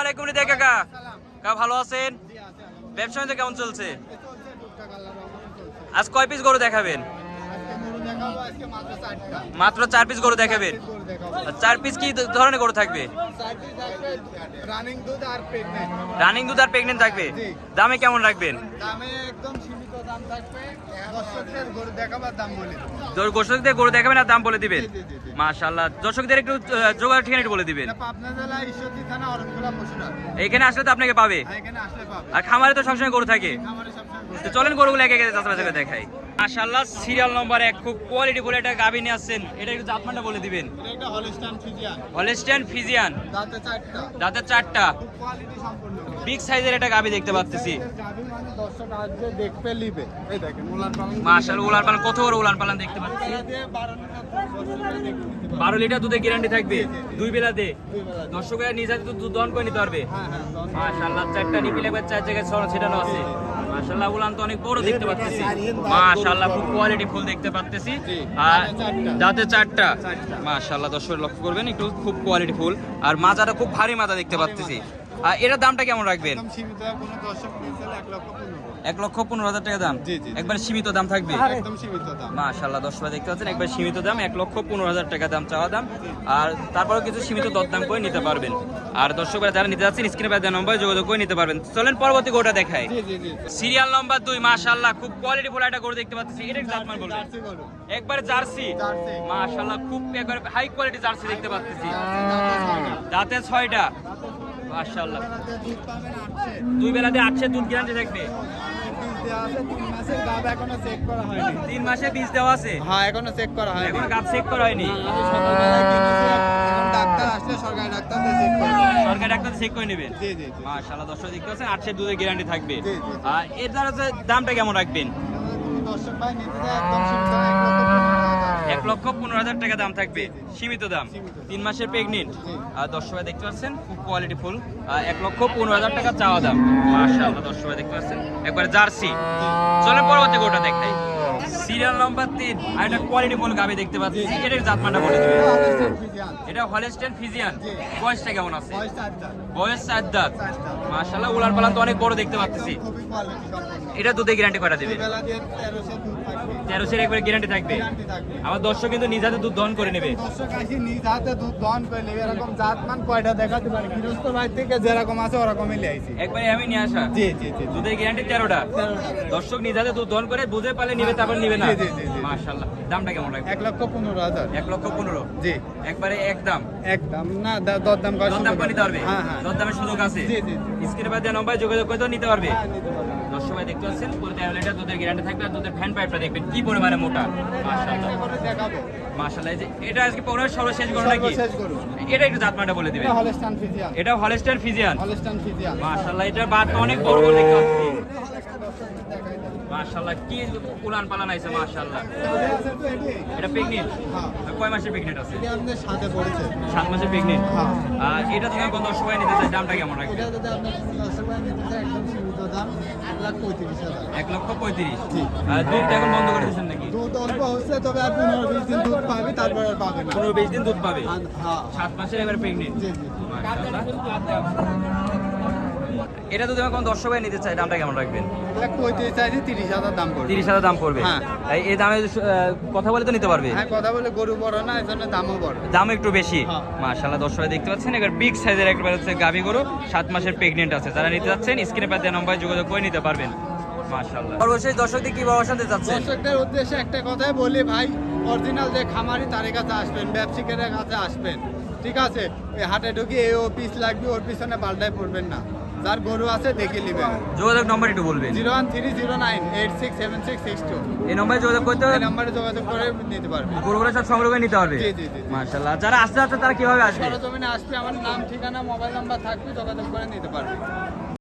আলাইকুম কাকা। কাকা ভালো আছেন? ব্যবসা বাণিজ্য কেমন চলছে? আজ কয় পিস গরু দেখাবেন? মাত্র চার পিস গরু দেখাবেন। চার পিস কি ধরনের গরু থাকবে? রানিং দুধ আর প্রেগনেন্ট রানিং দুধ আর প্রেগনেন্ট থাকবে। দামে কেমন রাখবেন? দামে একদম সীমিত দাম থাকবে। দর্শকদের গরু দেখাবার দাম বলে দর্শকদের গরু দেখাবেন আর দাম বলে দিবেন। মাশাল্লাহ দর্শকদের একটু যোগাযোগ ঠিকানা একটু বলে দিবেন। পাবনা জেলা ঈশ্বরদী থানা অরণখোলা পশুরাট এখানে আসলে তো আপনাকে পাবে। আর এখানে আসলে পাবে। আর খামারে তো সবসময় গরু থাকে। সবসময় তো চলেন গরুগুলো একে একে চাষবাস করে দেখাই। মাশাল্লাহ সিরিয়াল নম্বর এক খুব কোয়ালিটি বলে একটা গাবি নিয়ে আসছেন। এটা একটু জাতমানটা বলে দিবেন। এটা ফিজিয়ান দাঁতে চারটা। বিগ সাইজের একটা গাবি দেখতে পাচ্ছি গাভী মানে দর্শক আসবে দেখবে লিবে এই দেখেন উলান পালন মাশাল্লাহ উলান পালান কত বড় উলান পালান দেখতে পাচ্ছি? বেলা দিয়ে বারো লিটার দুধ বছরে দেখতে নিতে পারবে। বারো লিটার দুধের গ্যারান্টি থাকবে? জি, জি, জি। দুই বেলাতে? দুই বেলা দিয়ে। দর্শকের নিজে হাতে দুধ দহন করে নিতে পারবে? দশ- মাশাল্লাহ চারটা নিপিল একবার চার জায়গায় ছড়া ছিটানো আছে। মাশাল্লাহ উলান তো অনেক বড় দেখতে পাচ্ছি। খুব কোয়ালিটি ফুল দেখতে পাচ্ছি আর দাঁতে চারটা। দর্শক লক্ষ্য করবেন একটু খুব কোয়ালিটি ফুল। আর মাজাটা খুব ভারী মাজা দেখতে পাচ্ছি আর এটার দামটা কেমন রাখবেন? দর্শক এক লক্ষ পনেরো হাজার। টাকা দাম। একবার সীমিত দাম থাকবে? মাশাল্লাহ দশ দেখতে পাচ্ছেন একবার সীমিত দাম এক লক্ষ পনেরো হাজার টাকা দাম চাওয়া দাম। আর তারপরেও কিছু সীমিত দরদাম করে নিতে পারবেন। আর দর্শকরা যারা নিতে যাচ্ছেন স্ক্রিনে পাওয়া নম্বরে যোগাযোগ করে নিতে পারবেন। চলেন পরবর্তী গোটা দেখায় সিরিয়াল নম্বর দুই মাশাল্লাহ খুব কোয়ালিটি ফুল একটা গরু দেখতে পাচ্ছি। এটা জাতমান বলবেন? একবার জার্সি? জার্সি। মাশাল্লাহ খুব একবার হাই কোয়ালিটি জার্সি দেখতে পাচ্ছি। দাঁতে ছয়টা। আটশে দুই বেলাতে আটশে দুধ গ্যারান্টি থাকবে? তিন মাসে বীজ দেওয়া আছে? হ্যাঁ এখনও চেক করা হয়নি এখন গাছ চেক করা হয়নি? ডাক্তার আসলে সরকারি ডাক্তার চেক করে সরকারি ডাক্তার চেক করে নেবেন? জি জি জি। মাশাআল্লাহ দর্শক দেখতে পাচ্ছেন আটশে দুধের গ্যারান্টি থাকবে। আর এর দ্বারা দামটা কেমন রাখবেন? দর্শক ভাই নিতে একদম লক্ষ পনেরো হাজার টাকা। দাম থাকবে, সীমিত দাম। তিন মাসের প্রেগনেন্ট জি। আর দর্শক ভাই দেখতে পাচ্ছেন, খুব কোয়ালিটি ফুল। এক লক্ষ পনেরো হাজার টাকা চাওয়া দাম। মাশাআল্লাহ দর্শক ভাই দেখতে পাচ্ছেন। একবার জার্সি। চলেন পরবর্তী গোটা দেখাই। সিরিয়াল নাম্বার তিন। আর একটা কোয়ালিটি ফুল গাবি দেখতে পাচ্ছি এটার জাতমানটা বলে দেবেন এটা হলিস্টান ফিজিয়ান। বয়সটা কেমন আছে? বয়স চার দাঁত। মাশাআল্লাহ, উলার পালান তো অনেক বড় দেখতে পাচ্ছি। এটা দুধে গ্যারান্টি করা দেবে? তেরোশের একবার গ্যারান্টি থাকবে। আমার দর্শক কিন্তু নিজ হাতে দুধ দহন করে নেবে। দর্শক আসি নিজ হাতে দুধ দহন করে নেবে। এরকম জাতমান কয়টা দেখাতে পারে? গৃহস্থ ভাই থেকে যেরকম আছে ওরকমই লিয়ে আইছি। একবারে আমি নিয়ে আসা। জি জি জি দুধের গ্যারান্টি তেরোটা। দর্শক নিজ হাতে দুধ দহন করে বুঝে পারলে নিবে তারপর নিবে না। জি, জি, জি। মাশাল্লাহ দামটা কেমন লাগবে? এক লক্ষ পনেরো হাজার। এক লক্ষ পনেরো। জি। একবারে একদম একদম না দরদাম দরদাম করে নিতে পারবে? হ্যাঁ হ্যাঁ। দরদামের সুযোগ আছে। জি, জি। স্ক্রিনে বাদ দেওয়া নম্বরে যোগাযোগ করে তো নিতে পারবে। হ্যাঁ, নিতে পারবে। ভাই দেখতে পাচ্ছেন। পুরো তেরো লিটার দুধের গ্যারান্টি থাকবে আর দুধের ফ্যান পাইপটা দেখবেন কি পরিমাণে মোটা। মাশাআল্লাহ। যে এটা আজকে পনেরো সর্বশেষ গরু নাকি? এটা একটু জাতমাটা বলে দিবেন। এটা হলস্টান ফিজিয়ান। এটা হলেস্টার ফিজিয়ান। মাশাল্লাহ এটার বাদ অনেক বড় বড় দেখতে পাচ্ছি। মাশাল্লাহ কি উলান পালান আইছে মাশাল্লাহ এটা হ্যাঁ কয় মাসের প্রেগনেন্ট আছে? এটা আমাদের সাথে পড়েছে। সাত মাসের প্রেগনেন্ট হ্যাঁ। আর এটা তুমি দর্শক ভাই নিতে চাই দামটা কেমন রাখবে এটা যদি দর্শক ভাই নিতে চায় একদম সীমিত দাম এক লাখ পঁয়ত্রিশ হাজার। এক লক্ষ পঁয়ত্রিশ? জি। আর দুধটা এখন বন্ধ করে নাকি? দুধ অল্প হচ্ছে তবে আর পনেরো বিশ দিন দুধ পাবে তারপর আর পাবে না। দিন দুধ পাবে? হ্যাঁ। সাত মাসের এবার জি জি। এটা যদি আমার কোন দর্শক নিতে চাই দামটা কেমন রাখবেন? তিরিশ হাজার দাম পড়বে। তিরিশ হাজার দাম পড়বে? হ্যাঁ। এই- দামে কথা বলে তো নিতে পারবে? হ্যাঁ কথা বলে গরু বড় না এই জন্য দামও বড়। দাম একটু বেশি? হ্যাঁ। মাশাআল্লাহ দর্শক দেখতে পাচ্ছেন এবার বিগ সাইজের একবার হচ্ছে গাভী গরু সাত মাসের প্রেগনেন্ট আছে। যারা নিতে যাচ্ছেন স্ক্রিনে পাতে নম্বরে যোগাযোগ করে নিতে পারবেন। মাশাআল্লাহ। সর্বশেষ দর্শকদের কি ব্যবস্থা দিতে চাচ্ছেন? দর্শকদের উদ্দেশ্যে একটা কথাই বলি ভাই অরিজিনাল যে খামারি তার কাছে আসবেন ব্যবসায়ীদের কাছে আসবেন। ঠিক আছে ওই হাটে ঢুকি এ ও পিস লাগবে ওর পিছনে পাল্টায় পড়বেন না। যার গরু আছে দেখে নেবেন। যোগাযোগ নম্বর একটু বলবেন। Zero one three zero nine eight six seven six six two. এই নম্বরে যোগাযোগ করতে হবে এই নাম্বারে যোগাযোগ করে নিতে পারবেন। গরুগুলো সব সংগ্রহ করে নিতে পারবে? জি, জি, জি, মার্শাল্লাহ যারা আসতে আসতে তারা কীভাবে আসবে? সরজমিনে আসবে আমার নাম ঠিকানা মোবাইল নাম্বার থাকবে যোগাযোগ করে নিতে পারবে।